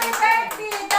Happy birthday,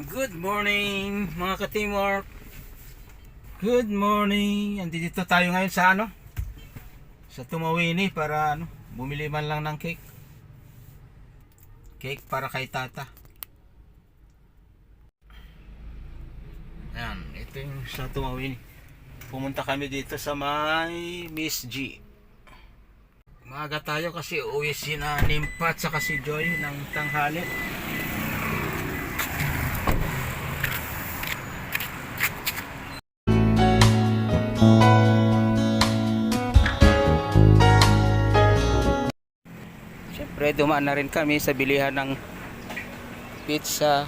Good morning mga ka-teamwork. Good morning. Andito tayo ngayon sa ano? Sa Tumawini para ano, bumili man lang ng cake. Cake para kay Tata. Ayan, ito yung sa Tumawini. Pumunta kami dito sa may Miss G. Maaga tayo kasi uwi si na Nimpa at saka si Joy ng tanghali. Dumaan na rin kami sa bilihan ng pizza.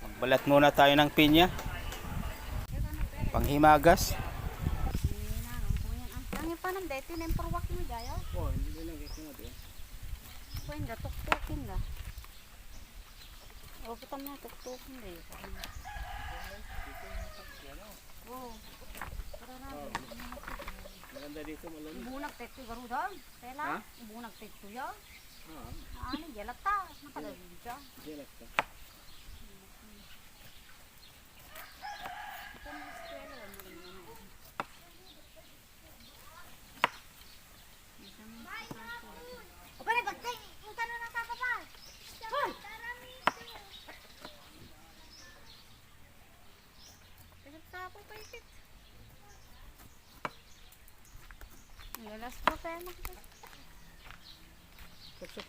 Magbalat muna tayo ng pinya. Panghimagas. Ang pa ng dete na yung perwak mo gaya. Oh, hindi lang ito nga din. Kuya nga tuktukin ga. O kita mo tuktukin ga yun. Oo. Para na. Maganda dito malun. Bunag tekto garuda. Ha? Tela. Bunag tekto ya. Ah, Ano gelata. Nakadalin siya. dilat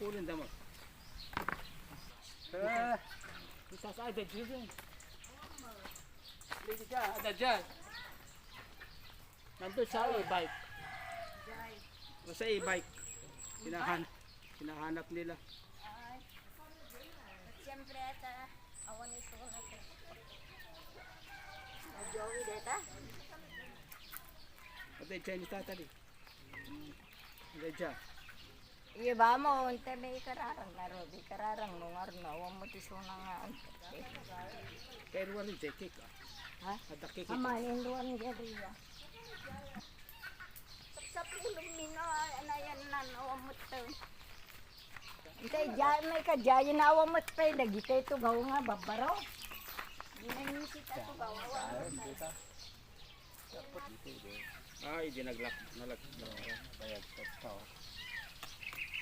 koyun äh, da mı? Misas ay da cüzün. Lidi ada ja. Nanti saya e-bike. Basta e-bike. Hinahan, hinahanap nila. Siyempre, ata. Awan ni sulat. Joey, deta. Ate, Chinese tata di. Ada ja. Iya ba mo, unte may kararang laro, di kararang nung arno, awan mo tiso na nga. Kaya ruwan dyan, cake ah. Ha? Ada cake. Ama, yung luwan gari ya. Sa pulong nino, anayan na, awan mo to. Intay, jay, may ka jay na awan mo to, nagitay to gaw nga, babaro. Ginangisit ako gaw, awan mo to. Ay, di naglak, nalag, bayag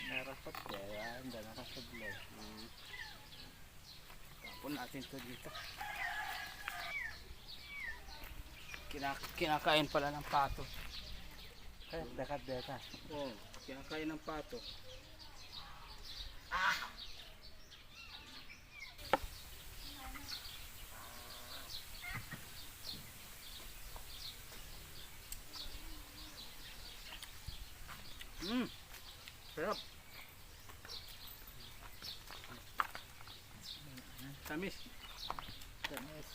pa pa. Narapat kaya, hindi nakasaglo. Hmm. Tapon natin to dito. Kinak kinakain pala ng pato. Eh, dekat deta. Oo, oh, kinakain ng pato. Mm. Tamis. Tamis.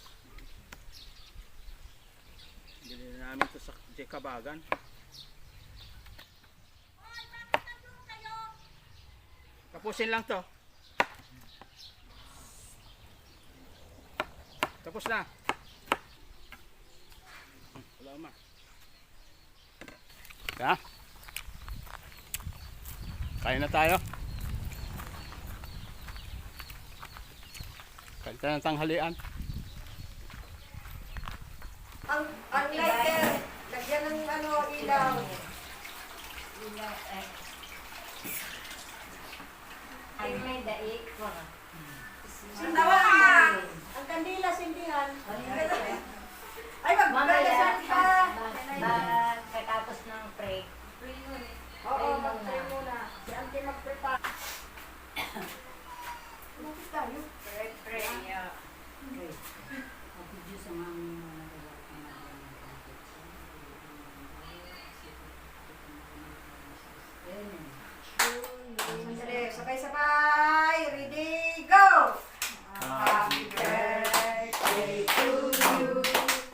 Bili na namin to sa Jekabagan. Tapusin lang to. Tapos na. Wala ma. Ya. Kain na tayo. Kain tayo ng tanghalian. Ang, ang lighter, lagyan ng ano, ilaw. eh. Ay, may daik ko. Sindawan! Ang kandila, sindihan. Ay, magbagasal ka. Katapos ng pray. Oo, mag-pray muna. Si Auntie mag-prepare. Bakit tayo? Pray, pray. yeah. Sandali, sabay-sabay. Ready, go! Happy birthday to you.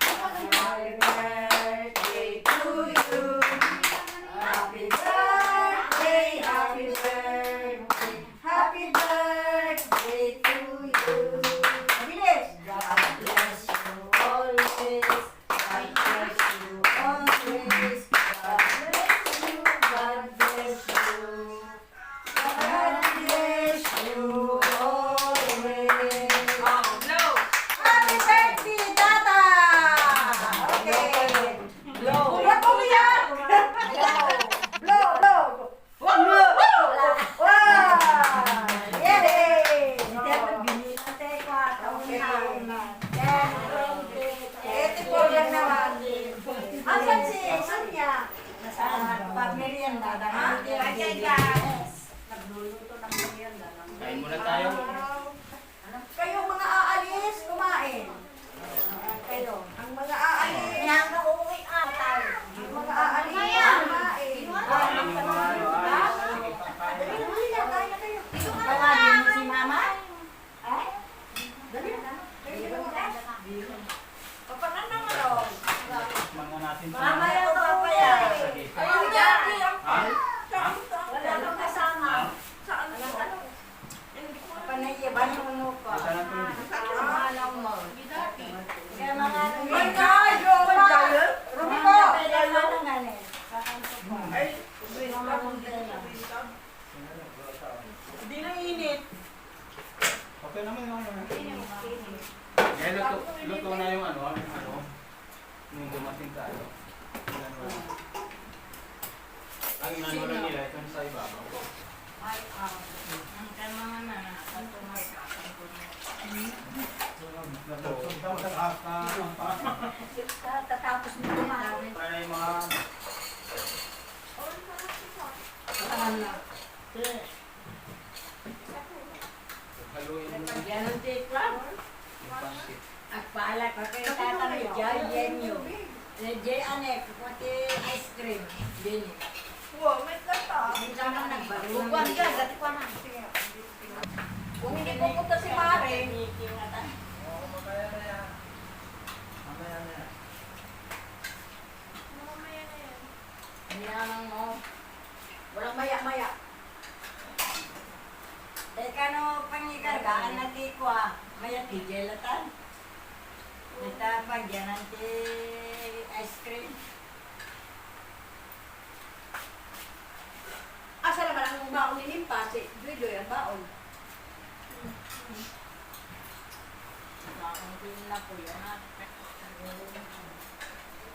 Happy birthday to you. Happy birthday, happy birthday, happy birthday to Jay Anek, pati ice cream. Din. Wow, may kata. Minsan man nagbaro. Upuan ka, dati ko na. Kung hindi pupunta si Mare, Meeting na tayo. Nilamang mo. walang maya-maya. Teka no, pangikargaan na. Maya tijelatan. Kita pagyanan ti ice cream. Asa naman ang baon ni Nimpa, si Duidoy ang baon. Bakong din na po yan. ha?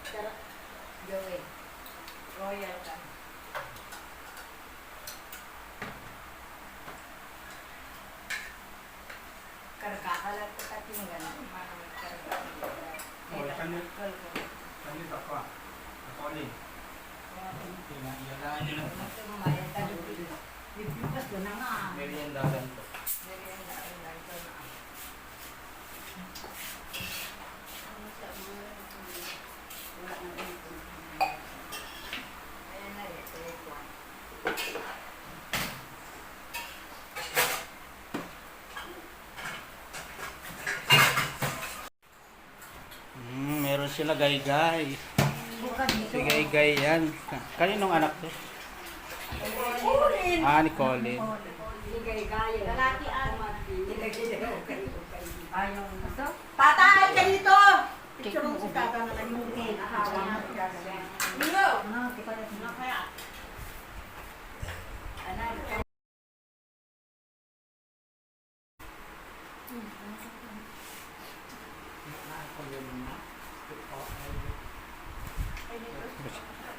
Tara, Joey. Royal ka. Karkakalat ko tatinggan. Maraming karkakalat. Oh, kanil. Kanil ako ah. Ako ulit. Iyalaan nyo lang. Bibipas ko na nga. Merienda ganito. Merienda, ayun, ito na. Ano sabi mo? Wala na rin meron sila gay-gay. Si gay-gay yan. Kaninong anak to? Ah, ni Colin. Ligay-gaya. Lalaki amat. Ayaw na. Ito? Tata, ay ka dito! Picture mo si Tata na yung cake. Hawa mo siya. Milo. Ano, tika na. Ano kaya? Ano,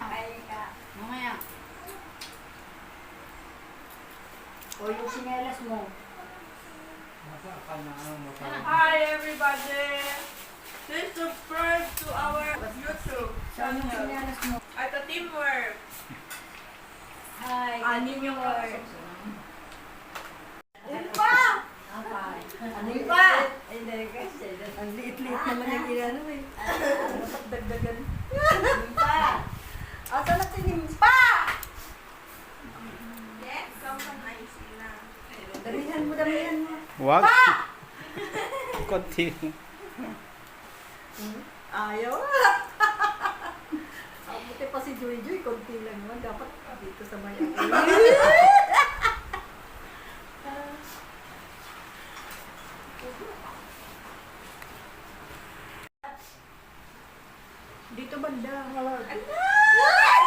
Ay ka. Mamaya. O yung sinelas mo. Hi everybody! Please subscribe to our YouTube Saan yung channel. sinelas mo? At the teamwork. Hi. Anin yung Ano pa? Hindi kasi. Ang liit-liit naman yung ginano eh. Dagdagan. Nimpa. Asa na si Nimpa? Yes, someone nice na. Damihan mo, damihan mo. Wag. Konti. Ayaw. Ang buti pa si Joy Joy, konti lang naman. Dapat dito sa bayan. Dito banda. Si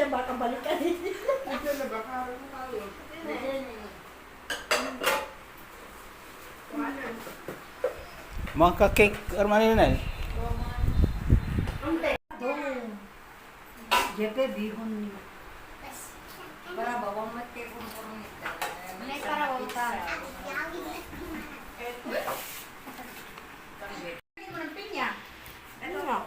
siya, baka balikan. Mga ka-cake, arman na eh. Jepe, bihon niya. Para bawang mati kung kurang ito. May para wata. Hindi mo ng pinya. Ano nga?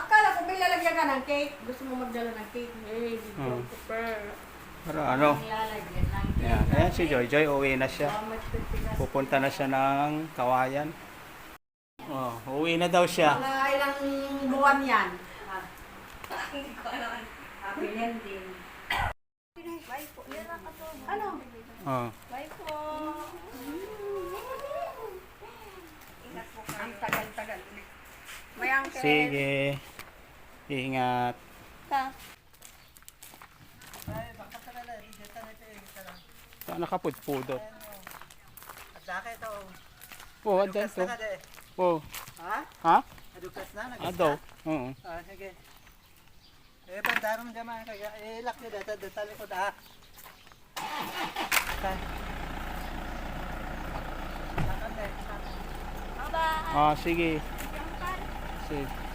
Akala ko may lalagyan ka ng cake. Gusto mo magdala ng cake. Eh, di ko Hmm. Pero ano, Lalagyan ng yan. Ayan si Joy Joy, uwi na siya. tigas. Pupunta na siya ng kawayan. Oh, uwi na daw siya. Mga ilang buwan yan. Hindi ko alam. Happy ending. Ano? Oh. Bye po. Ingat po kayo. Ang tagal-tagal. May angkel. Sige. Ingat. Saan nakapudpudot? At saka ito. Oh, andyan Adukas to. na ka de. Oh. Ha? Ha? Adukas na. nagas Ado. na. Oo. Ah, sige. Eh, pandaro mo dyan kaya. Eh, dito. Dito likod ah. Okay. Lakad eh. Ah, sige. Sige.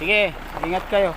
Sige, ingat kayo.